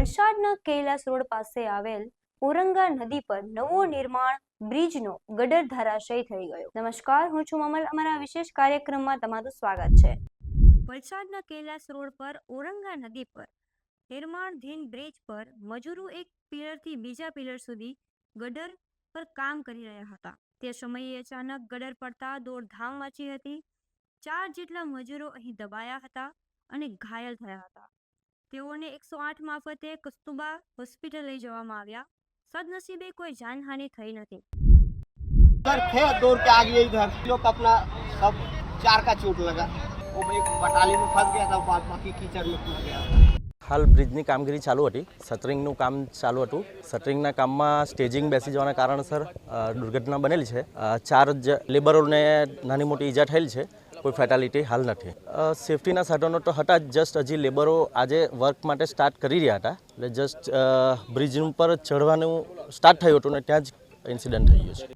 વલસાડના કૈલાસ રોડ પાસે આવેલ ઓરંગા નદી પર નવો નિર્માણ બ્રિજનો ગડર ધરાશય થઈ ગયો. નમસ્કાર, હું છું મમલ. અમારા વિશેષ કાર્યક્રમમાં તમારું સ્વાગત છે. વલસાડના કૈલાસ રોડ પર ઓરંગા નદી પર નિર્માણધીન બ્રિજ પર મજૂરો એક પિલરથી બીજા પિલર સુધી ગડર પર કામ કરી રહ્યા હતા. તે સમયે અચાનક ગડર પડતા દોડધામ મચી હતી. ચાર જેટલા મજૂરો અહીં દબાયા હતા અને ઘાયલ થયા હતા. તેઓને એકસો આઠ મારફતે કસ્તુરબા હોસ્પિટલ લઈ જવામાં આવ્યા સદનસીબે કોઈ જાનહાનિ થઈ નથી इधर थे दौड़ के आ गए इधर लोग अपना सब चार का चोट लगा वो एक बटाली में फंस गया था बाद बाकी कीचड़ में फंस गया હાલ બ્રિજની કામગીરી ચાલુ હતી શટરિંગનું કામ ચાલુ હતું શટરિંગના કામમાં સ્ટેજિંગ બેસી જવાના કારણસર અ, દુર્ઘટના બનેલી છે અ, ચાર જ લેબરોને નાની મોટી ઈજા થયેલ છે કોઈ ફેટાલિટી હાલ નથી. સેફટીના સાધનો તો હતા જ જસ્ટ હજી લેબરો આજે વર્ક માટે સ્ટાર્ટ કરી રહ્યા હતા. એટલે જસ્ટ બ્રિજ ઉપર ચઢવાનું સ્ટાર્ટ થયું હતું ને ત્યાં જ ઇન્સિડન્ટ થઈ ગયો છે.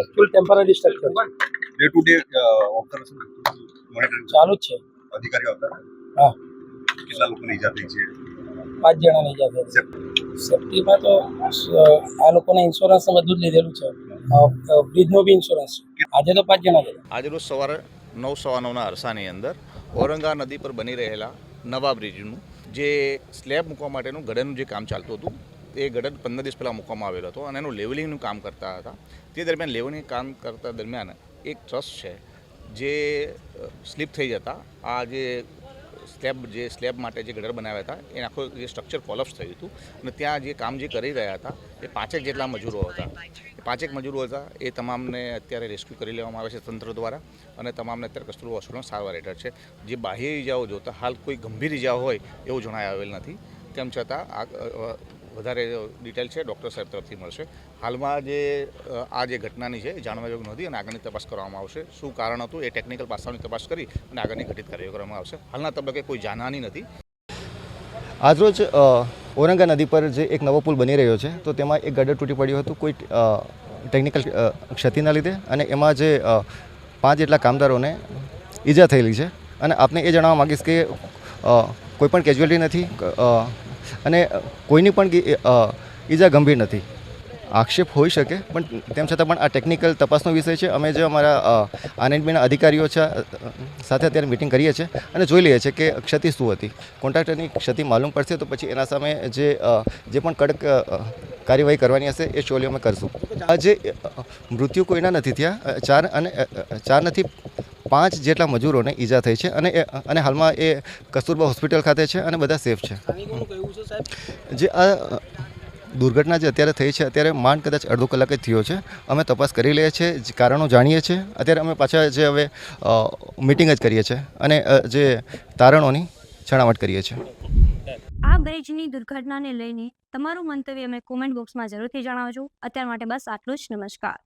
Actual temporary structure day to day observation monitoring ચાલુ જ છે. અધિકારીઓ આવતા હા. કેટલા લોકોને ઈજા થઈ છે? પાંચ જણાની ઈજા થઈ સેફટીમાં તો આ લોકોને ઇન્સ્યોરન્સ બધું જ લીધેલું છે. બ્રિજનો બી ઇન્સ્યોરન્સ આજે તો પાંચ જણા આજે રોજ સવારે નવ સવા નવના અરસાની અંદર ઔરંગા નદી પર બની રહેલા નવા બ્રિજનું જે સ્લેબ મૂકવા માટેનું ગડનનું જે કામ ચાલતું હતું, એ ગડન પંદર દિવસ પહેલાં મૂકવામાં આવેલો હતો અને એનું લેવલિંગનું કામ કરતા હતા. તે દરમિયાન લેવલિંગ કામ કરતા દરમિયાન એક ટ્રસ્ટ છે જે સ્લીપ થઈ જતા આ જે સ્લેબ જે સ્લેબ માટે જે ગટર બનાવ્યા હતા એ આખો જે સ્ટ્રક્ચર કોલેપ્સ થયું હતું. અને ત્યાં જે કામ જે કરી રહ્યા હતા, એ પાંચેક જેટલા મજૂરો હતા. એ પાંચેક મજૂરો હતા, એ તમામને અત્યારે રેસ્ક્યુ કરી લેવામાં આવે છે તંત્ર દ્વારા. અને તમામને અત્યારે કસ્તુરબા હોસ્પિટલમાં સારવાર હેઠળ છે. જે બાહ્ય ઇજાઓ જોતા હાલ કોઈ ગંભીર ઇજાઓ હોય એવું જણાય આવેલ નથી. તેમ છતાં આ વધારે ડિટેલ છે, ડૉક્ટર સાહેબ તરફથી મળશે. હાલમાં જે આ જે ઘટનાની છે જાણવા યોગ્ય નથી અને આગળની તપાસ કરવામાં આવશે. શું કારણ હતું એ ટેકનિકલ પાસાઓની તપાસ કરી અને આગળની ઘટિત કાર્યવાહી કરવામાં આવશે. હાલના તબક્કે કોઈ જાનહાની નથી. આજરોજ ઓરંગા નદી પર જે એક નવો પુલ બની રહ્યો છે, તો તેમાં એક ગડર તૂટી પડ્યું હતું. કોઈ ટેકનિકલ ક્ષતિના લીધે અને એમાં જે પાંચ જેટલા કામદારોને ઈજા થયેલી છે. અને આપને એ જણાવવા માગીશ કે કોઈ પણ કેજ્યુઅલિટી નથી અને કોઈની પણ ઈજા ગંભીર નથી. આક્ષેપ હોઈ શકે, પણ તેમ છતાં પણ આ ટેકનિકલ તપાસનો વિષય છે. અમે જે અમારા આનએનબીના અધિકારીઓ છે સાથે અત્યારે મિટિંગ કરીએ છીએ અને જોઈ લઈએ છીએ કે ક્ષતિ શું હતી. કોન્ટ્રાક્ટરની ક્ષતિ માલુમ પડશે તો પછી એના સામે જે જે પણ કડક કાર્યવાહી કરવાની હશે એ શોલીઓ અમે કરશું. આ જે મૃત્યુ કોઈના નથી થયા. ચાર અને ચાર નથી પાંચ જેટલા મજૂરોને ઈજા થઈ છે અને એ અને હાલમાં એ કસ્તુરબા હોસ્પિટલ ખાતે છે અને બધા સેફ છે. જે આ દુર્ઘટના જે અત્યારે થઈ છે અત્યારે માંડ કદાચ અડધો કલાક જ થયો છે. અમે તપાસ કરી લઈએ છીએ જે કારણો જાણીએ છીએ. અત્યારે અમે પાછા જે હવે મિટિંગ જ કરીએ છીએ અને જે તારણોની છણાવટ કરીએ છીએ. આ બ્રિજની દુર્ઘટનાને લઈને તમારું મંતવ્ય અમે કોમેન્ટ બોક્સમાં જરૂરથી જણાવજો. અત્યાર માટે બસ આટલું જ. નમસ્કાર.